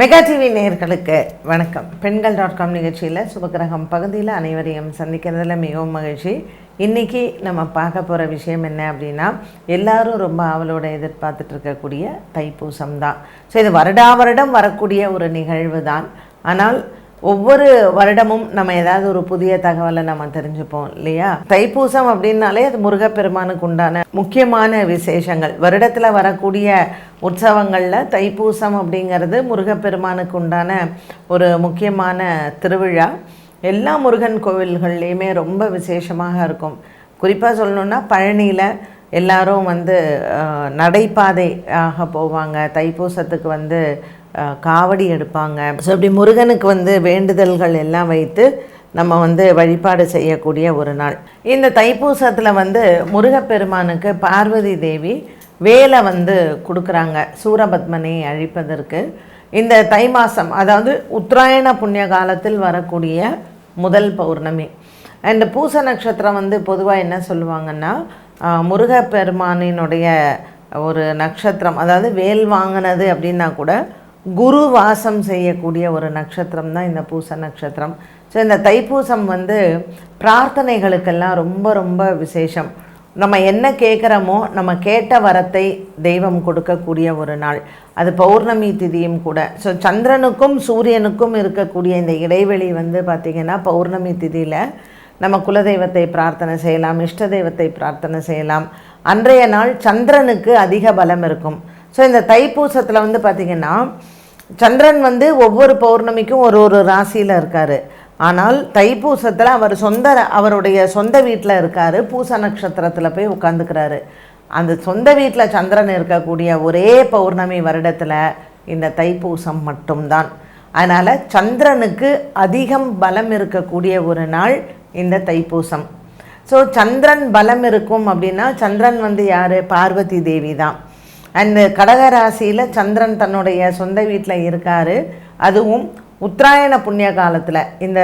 Mega TV நேயர்களுக்கு வணக்கம். பெண்கள் டாட் காம் நிகழ்ச்சியில் சுபகிரகம் பகுதியில் அனைவரையும் சந்திக்கிறதுல மிகவும் மகிழ்ச்சி. இன்றைக்கி நம்ம பார்க்க போகிற விஷயம் என்ன அப்படின்னா எல்லாரும் ரொம்ப ஆவலோட எதிர்பார்த்துட்டு இருக்கக்கூடிய தைப்பூசம் தான். ஸோ இது வருடா வருடம் வரக்கூடிய ஒரு நிகழ்வு தான் ஆனால் ஒவ்வொரு வருடமும் நம்ம ஏதாவது ஒரு புதிய தகவலை நம்ம தெரிஞ்சுப்போம் இல்லையா? தைப்பூசம் அப்படின்னாலே அது முருகப்பெருமானுக்கு உண்டான முக்கியமான விசேஷங்கள். வருடத்தில் வரக்கூடிய உற்சவங்களில் தைப்பூசம் அப்படிங்கிறது முருகப்பெருமானுக்கு உண்டான ஒரு முக்கியமான திருவிழா. எல்லா முருகன் கோவில்கள்லேயுமே ரொம்ப விசேஷமாக இருக்கும். குறிப்பாக சொல்லணுன்னா பழனியில் எல்லாரும் வந்து நடைபாதை ஆக போவாங்க. தைப்பூசத்துக்கு வந்து காவடி எடுப்பாங்க. ஸோ இப்படி முருகனுக்கு வந்து வேண்டுதல்கள் எல்லாம் வைத்து நம்ம வந்து வழிபாடு செய்யக்கூடிய ஒரு நாள். இந்த தைப்பூசத்தில் வந்து முருகப்பெருமானுக்கு பார்வதி தேவி வேலை வந்து கொடுக்குறாங்க. சூரபத்மனை அழிப்பதற்கு. இந்த தை மாதம் அதாவது உத்தராயண புண்ணிய காலத்தில் வரக்கூடிய முதல் பௌர்ணமி. இந்த பூச நட்சத்திரம் வந்து பொதுவாக என்ன சொல்லுவாங்கன்னா முருகப்பெருமானினுடைய ஒரு நட்சத்திரம் அதாவது வேல் வாங்கினது அப்படின்னா கூட குரு வாசம் செய்யக்கூடிய ஒரு நட்சத்திரம் தான் இந்த பூச நட்சத்திரம். ஸோ இந்த தைப்பூசம் வந்து பிரார்த்தனைகளுக்கெல்லாம் ரொம்ப ரொம்ப விசேஷம். நம்ம என்ன கேட்குறோமோ நம்ம கேட்ட வரத்தை தெய்வம் கொடுக்கக்கூடிய ஒரு நாள். அது பௌர்ணமி திதியும் கூட. ஸோ சந்திரனுக்கும் சூரியனுக்கும் இருக்கக்கூடிய இந்த இடைவெளி வந்து பார்த்திங்கன்னா பௌர்ணமி திதியில் நம்ம குலதெய்வத்தை பிரார்த்தனை செய்யலாம் இஷ்ட தெய்வத்தை பிரார்த்தனை செய்யலாம். அன்றைய நாள் சந்திரனுக்கு அதிக பலம் இருக்கும். ஸோ இந்த தைப்பூசத்தில் வந்து பார்த்திங்கன்னா சந்திரன் வந்து ஒவ்வொரு பௌர்ணமிக்கும் ஒரு ஒரு ராசியில் இருக்கார். ஆனால் தைப்பூசத்தில் அவர் சொந்த அவருடைய சொந்த வீட்டில் இருக்கார். பூச நட்சத்திரத்தில் போய் உட்காந்துக்கிறாரு அந்த சொந்த வீட்டில் சந்திரன் இருக்கக்கூடிய ஒரே பௌர்ணமி வருடத்தில் இந்த தைப்பூசம் மட்டும்தான். அதனால் சந்திரனுக்கு அதிகம் பலம் இருக்கக்கூடிய ஒரு நாள் இந்த தைப்பூசம். ஸோ சந்திரன் பலம் இருக்கும் அப்படின்னா சந்திரன் வந்து யார்? பார்வதி தேவி தான். அண்டு கடகராசியில் சந்திரன் தன்னுடைய சொந்த வீட்டில் இருக்கார். அதுவும் உத்தராயண புண்ணிய காலத்தில். இந்த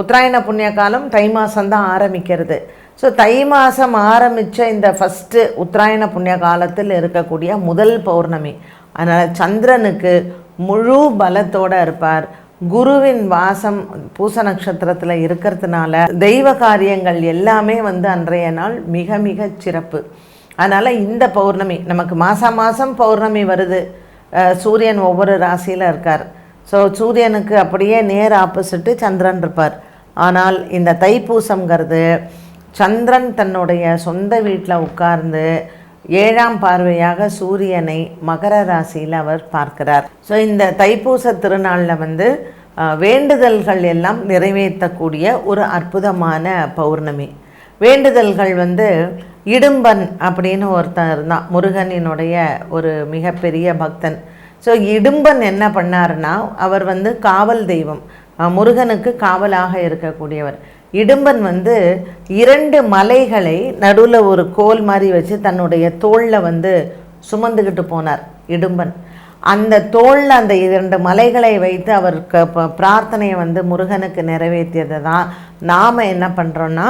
உத்தராயண புண்ணிய காலம் தை மாதம்தான் ஆரம்பிக்கிறது. ஸோ தை மாதம் ஆரம்பித்த இந்த ஃபஸ்ட்டு உத்தராயண புண்ணிய காலத்தில் இருக்கக்கூடிய முதல் பௌர்ணமி. அதனால் சந்திரனுக்கு முழு பலத்தோடு இருப்பார். குருவின் வாசம் பூச நட்சத்திரத்தில் இருக்கிறதுனால தெய்வ காரியங்கள் எல்லாமே வந்து அன்றைய நாள் மிக மிக சிறப்பு. அதனால் இந்த பௌர்ணமி நமக்கு மாதம் மாதம் பௌர்ணமி வருது. சூரியன் ஒவ்வொரு ராசியில் இருக்கார். ஸோ சூரியனுக்கு அப்படியே நேர் ஆப்போசிட்டு சந்திரன் இருப்பார். ஆனால் இந்த தைப்பூசம்ங்கிறது சந்திரன் தன்னுடைய சொந்த வீட்டில் உட்கார்ந்து ஏழாம் பார்வையாக சூரியனை மகர ராசியில் அவர் பார்க்கிறார். ஸோ இந்த தைப்பூச திருநாளில் வந்து வேண்டுதல்கள் எல்லாம் நிறைவேற்றக்கூடிய ஒரு அற்புதமான பௌர்ணமி. வேண்டுதல்கள் வந்து இடும்பன் அப்படின்னு ஒருத்தன் இருந்தான். முருகனினுடைய ஒரு மிகப்பெரிய பக்தன். ஸோ இடும்பன் என்ன பண்ணாருன்னா அவர் வந்து காவல் தெய்வம். முருகனுக்கு காவலாக இருக்கக்கூடியவர். இடும்பன் வந்து இரண்டு மலைகளை நடுவில் ஒரு கோல் மாதிரி வச்சு தன்னுடைய தோளில் வந்து சுமந்துக்கிட்டு போனார் இடும்பன். அந்த தோளில் அந்த இரண்டு மலைகளை வைத்து அவர் க- பிரார்த்தனையை வந்து முருகனுக்கு நிறைவேற்றியதை தான் நாம் என்ன பண்ணுறோன்னா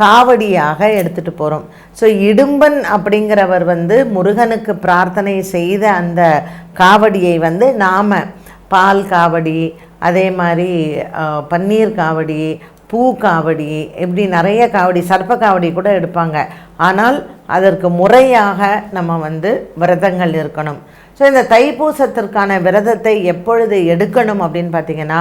காவடியாக எடுத்துகிட்டு போகிறோம் ஸோ இடும்பன் அப்படிங்கிறவர் வந்து முருகனுக்கு பிரார்த்தனை செய்த அந்த காவடியை வந்து நாம் பால் காவடி அதே மாதிரி பன்னீர் காவடி பூ காவடி இப்படி நிறைய காவடி சர்ப்ப காவடி கூட எடுப்பாங்க. ஆனால் அதற்கு முறையாக நம்ம வந்து விரதங்கள் இருக்கணும். ஸோ இந்த தைப்பூசத்திற்கான விரதத்தை எப்பொழுது எடுக்கணும் அப்படின்னு பார்த்தீங்கன்னா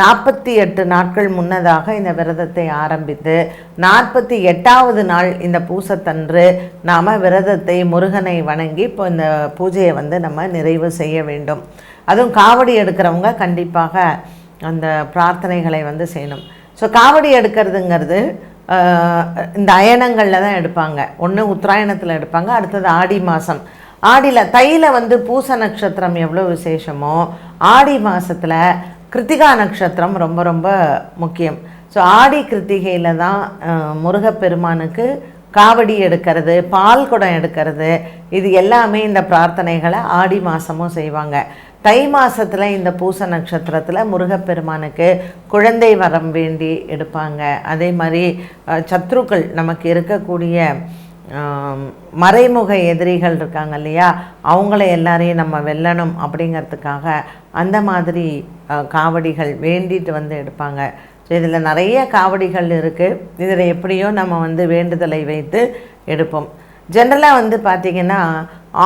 நாற்பத்தி எட்டு நாட்கள் முன்னதாக இந்த விரதத்தை ஆரம்பித்து நாற்பத்தி எட்டாவது நாள் இந்த பூசத்தன்று நாம் விரதத்தை முருகனை வணங்கி இப்போ இந்த பூஜையை வந்து நம்ம நிறைவு செய்ய வேண்டும். அதுவும் காவடி எடுக்கிறவங்க கண்டிப்பாக அந்த பிரார்த்தனைகளை வந்து செய்யணும். ஸோ காவடி எடுக்கிறதுங்கிறது இந்த அயனங்களில் தான் எடுப்பாங்க. ஒன்று உத்தராயணத்தில் எடுப்பாங்க அடுத்தது ஆடி மாதம் ஆடியில் தையில் வந்து பூச நட்சத்திரம் எவ்வளோ விசேஷமோ ஆடி மாதத்தில் கிருத்திகா நட்சத்திரம் ரொம்ப ரொம்ப முக்கியம். ஸோ ஆடி கிருத்திகையில் தான் முருகப்பெருமானுக்கு காவடி எடுக்கிறது பால் குடம் எடுக்கிறது. இது எல்லாமே இந்த பிரார்த்தனைகளை ஆடி மாதமும் செய்வாங்க. தை மாதத்தில் இந்த பூச நட்சத்திரத்தில் முருகப்பெருமானுக்கு குழந்தை வரம் வேண்டி எடுப்பாங்க. அதே மாதிரி சத்ருக்கள் நமக்கு இருக்கக்கூடிய மறைமுக எதிரிகள் இருக்காங்க இல்லையா? அவங்கள எல்லாரையும் நம்ம வெல்லணும் அப்படிங்கிறதுக்காக அந்த மாதிரி காவடிகள் வேண்டிட்டு வந்து எடுப்பாங்க. ஸோ இதில் நிறைய காவடிகள் இருக்குது இதில் எப்படியோ நம்ம வந்து வேண்டுதலை வைத்து எடுப்போம். ஜென்ரலாக வந்து பார்த்திங்கன்னா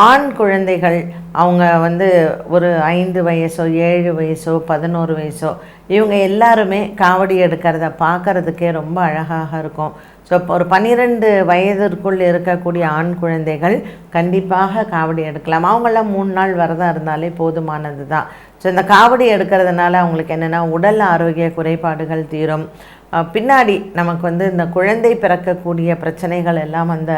ஆண் குழந்தைகள் அவங்க வந்து ஒரு ஐந்து வயசோ ஏழு வயசோ பதினோரு வயசோ இவங்க எல்லாருமே காவடி எடுக்கிறத பார்க்கறதுக்கே ரொம்ப அழகாக இருக்கும். ஸோ ஒரு பன்னிரெண்டு வயதிற்குள் இருக்கக்கூடிய ஆண் குழந்தைகள் கண்டிப்பாக காவடி எடுக்கலாம். அவங்களாம் மூணு நாள் விரதம் இருந்தாலே போதுமானது தான் ஸோ இந்த காவடி எடுக்கிறதுனால அவங்களுக்கு என்னென்னா உடல் ஆரோக்கிய குறைபாடுகள் தீரும். பின்னாடி நமக்கு வந்து இந்த குழந்தை பிறக்கக்கூடிய பிரச்சனைகள் எல்லாம் அந்த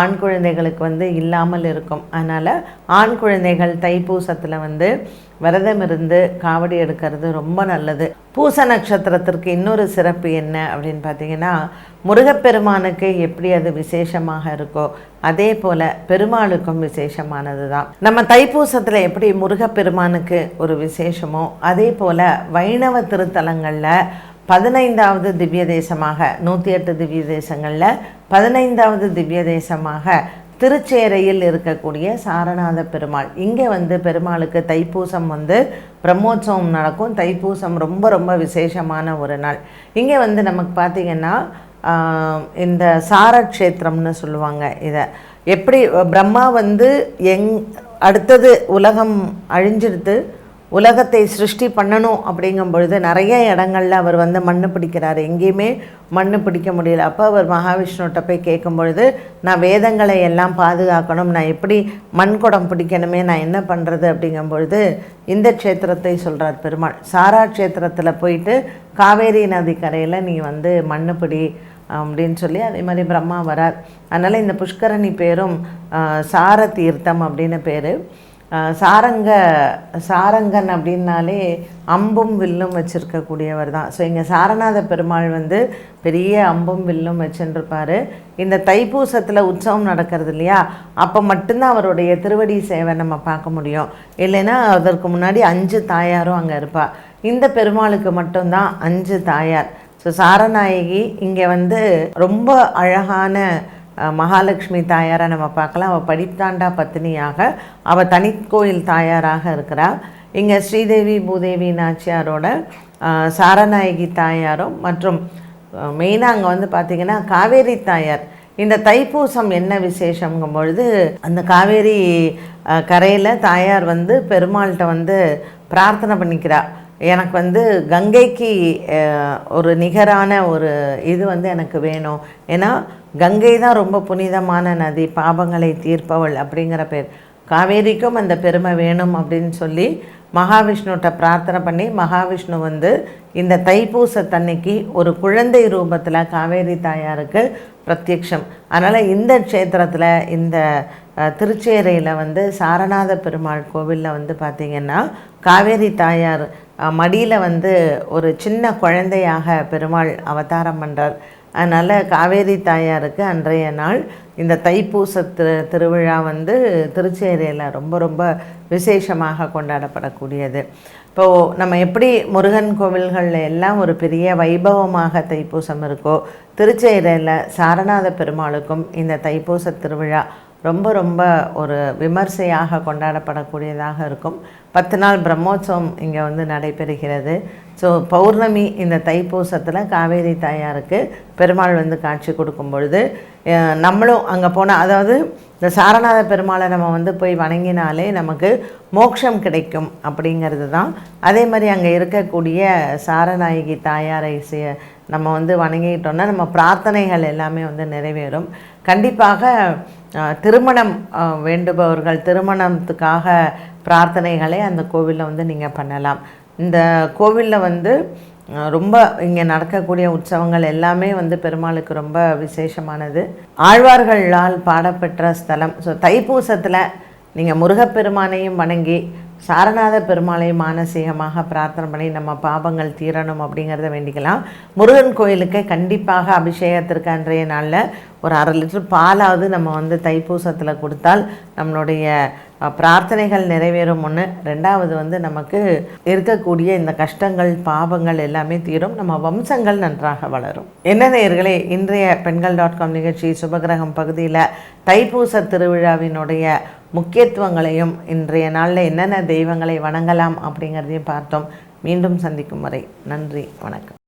ஆண் குழந்தைகளுக்கு வந்து இல்லாமல் இருக்கும். அதனால் ஆண் குழந்தைகள் தைப்பூசத்தில் வந்து விரதம் இருந்து காவடி எடுக்கிறது ரொம்ப நல்லது. பூச நட்சத்திரத்திற்கு இன்னொரு சிறப்பு என்ன அப்படின்னு பார்த்தீங்கன்னா முருகப்பெருமானுக்கு எப்படி அது விசேஷமாக இருக்கோ அதே போல் பெருமாளுக்கும் விசேஷமானது தான். நம்ம தைப்பூசத்தில் எப்படி முருகப்பெருமானுக்கு ஒரு விசேஷமோ அதே போல் வைணவ திருத்தலங்களில் பதினைந்தாவது திவ்ய தேசமாக நூற்றி எட்டு திவ்ய தேசங்களில் பதினைந்தாவது திவ்ய தேசமாக திருச்சேரையில் இருக்கக்கூடிய சாரநாத பெருமாள். இங்கே வந்து பெருமாளுக்கு தைப்பூசம் வந்து பிரம்மோற்சவம் நடக்கும். தைப்பூசம் ரொம்ப ரொம்ப விசேஷமான ஒரு நாள். இங்கே வந்து நமக்கு பார்த்திங்கன்னா இந்த சாரக்ஷேத்திரம்னு சொல்லுவாங்க இதை. எப்படி பிரம்மா வந்து எங் அடுத்தது உலகம் அழிஞ்சிடுது உலகத்தை சிருஷ்டி பண்ணணும் அப்படிங்கும் பொழுது நிறைய இடங்கள்ல அவர் வந்து மண்ணு பிடிக்கிறார். எங்கேயுமே மண்ணு பிடிக்க முடியல. அப்போ அவர் மகாவிஷ்ணுகிட்ட போய் கேட்கும் பொழுது நான் வேதங்களை எல்லாம் பாதுகாக்கணும். நான் எப்படி மண் குடம் பிடிக்கணுமே? நான் என்ன பண்ணுறது அப்படிங்கும் பொழுது இந்த க்ஷேத்திரத்தை சொல்கிறார் பெருமாள். சாரா க்ஷேத்திரத்தில் போயிட்டு காவேரி நதி கரையில் நீ வந்து மண்ணு பிடி அப்படின்னு சொல்லி அதே மாதிரி பிரம்மா வரார். அதனால் இந்த புஷ்கரணி பேரும் சார தீர்த்தம் அப்படின்னு பேர். சாரங்க சாரங்கன் அப்படின்னாலே அம்பும் வில்லும் வச்சுருக்கக்கூடியவர் தான். ஸோ இங்கே சாரநாத பெருமாள் வந்து பெரிய அம்பும் வில்லும் வச்சுருப்பார் இந்த தைப்பூசத்தில் உற்சவம் நடக்கிறது இல்லையா? அப்போ மட்டும்தான் அவருடைய திருவடி சேவை நம்ம பார்க்க முடியும். இல்லைன்னா அதற்கு முன்னாடி அஞ்சு தாயாரும் அங்கே இருப்பார் இந்த பெருமாளுக்கு மட்டும்தான் அஞ்சு தாயார். ஸோ சாரநாயகி இங்கே வந்து ரொம்ப அழகான மகாலட்சுமி தாயாரை நம்ம பார்க்கலாம். அவள் படித்தாண்டா பத்தினியாக அவள் தனிக்கோயில் தாயாராக இருக்கிறாள் இங்கே ஸ்ரீதேவி பூதேவி நாச்சியாரோட சாரநாயகி தாயாரும் மற்றும் மெயினாக அங்கே வந்து பார்த்திங்கன்னா காவேரி தாயார். இந்த தைப்பூசம் என்ன விசேஷங்கும் பொழுது அந்த காவேரி கரையில் தாயார் வந்து பெருமாள்கிட்ட வந்து பிரார்த்தனை பண்ணிக்கிறாள் எனக்கு வந்து கங்கைக்கு ஒரு நிகரான ஒரு இது வந்து எனக்கு வேணும். ஏன்னா கங்கை தான் ரொம்ப புனிதமான நதி பாபங்களை தீர்ப்பவள் அப்படிங்கிற பேர். காவேரிக்கும் அந்த பெருமை வேணும் அப்படின்னு சொல்லி மகாவிஷ்ணுகிட்ட பிரார்த்தனை பண்ணி மகாவிஷ்ணு வந்து இந்த தைப்பூச தன்னைக்கு ஒரு குழந்தை ரூபத்தில் காவேரி தாயாருக்கு பிரத்யக்ஷம். அதனால் இந்த க்ஷேத்திரத்தில் இந்த திருச்சேரையில் வந்து சாரநாத பெருமாள் கோவிலில் வந்து பார்த்திங்கன்னா காவேரி தாயார் மடியில் வந்து ஒரு சின்ன குழந்தையாக பெருமாள் அவதாரம் பண்ணுறார் அதனால் காவேரி தாயாருக்கு அன்றைய நாள் இந்த தைப்பூச திரு திருவிழா வந்து திருச்சேரியில் ரொம்ப ரொம்ப விசேஷமாக கொண்டாடப்படக்கூடியது. இப்போது நம்ம எப்படி முருகன் கோவில்களில் எல்லாம் ஒரு பெரிய வைபவமாக தைப்பூசம் இருக்கோ திருச்சேரியில் சாரநாத பெருமாளுக்கும் இந்த தைப்பூச திருவிழா ரொம்ப ரொம்ப ஒரு விமர்சையாக கொண்டாடப்படக்கூடியதாக இருக்கும். பத்து நாள் பிரம்மோற்சவம் இங்கே வந்து நடைபெறுகிறது. ஸோ பௌர்ணமி இந்த தைப்பூசத்தில் காவேரி தாயாருக்கு பெருமாள் வந்து காட்சி கொடுக்கும் பொழுது நம்மளும் அங்கே போனால் அதாவது இந்த சாரநாத பெருமாளை நம்ம வந்து போய் வணங்கினாலே நமக்கு மோட்சம் கிடைக்கும் அப்படிங்கிறது தான். அதே மாதிரி அங்கே இருக்கக்கூடிய சாரநாயகி தாயாரை செ- நம்ம வந்து வணங்கிட்டோன்னா நம்ம பிரார்த்தனைகள் எல்லாமே வந்து நிறைவேறும். கண்டிப்பாக திருமணம் வேண்டுபவர்கள் திருமணத்துக்காக பிரார்த்தனைகளை அந்த கோவிலில் வந்து நீங்கள் பண்ணலாம். இந்த கோவிலில் வந்து ரொம்ப இங்கே நடக்கக்கூடிய உற்சவங்கள் எல்லாமே வந்து பெருமாளுக்கு ரொம்ப விசேஷமானது. ஆழ்வார்களால் பாடப்பெற்ற ஸ்தலம். ஸோ தைப்பூசத்தில் நீங்கள் முருகப்பெருமானையும் வணங்கி சாரநாத பெருமாளை மானசீகமாக பிரார்த்தனை பண்ணி நம்ம பாபங்கள் தீரணும் அப்படிங்கிறத வேண்டிக்கலாம். முருகன் கோயிலுக்கு கண்டிப்பாக அபிஷேகத்திற்கு அன்றைய நாளில் ஒரு அரை லிட்டர் பாலாவது நம்ம வந்து தைப்பூசத்தில் கொடுத்தால் நம்மளுடைய பிரார்த்தனைகள் நிறைவேறும் ஒன்று ரெண்டாவது வந்து நமக்கு இருக்கக்கூடிய இந்த கஷ்டங்கள் பாவங்கள் எல்லாமே தீரும். நம்ம வம்சங்கள் நன்றாக வளரும். என்ன நேயர்களே இன்றைய பெண்கள் டாட் காம் நிகழ்ச்சி சுபகிரகம் பகுதியில் தைப்பூச திருவிழாவினுடைய முக்கியத்துவங்களையும் இன்றைய நாளில் என்னென்ன தெய்வங்களை வணங்கலாம் அப்படிங்கிறதையும் பார்த்தோம். மீண்டும் சந்திக்கும் வரை நன்றி வணக்கம்.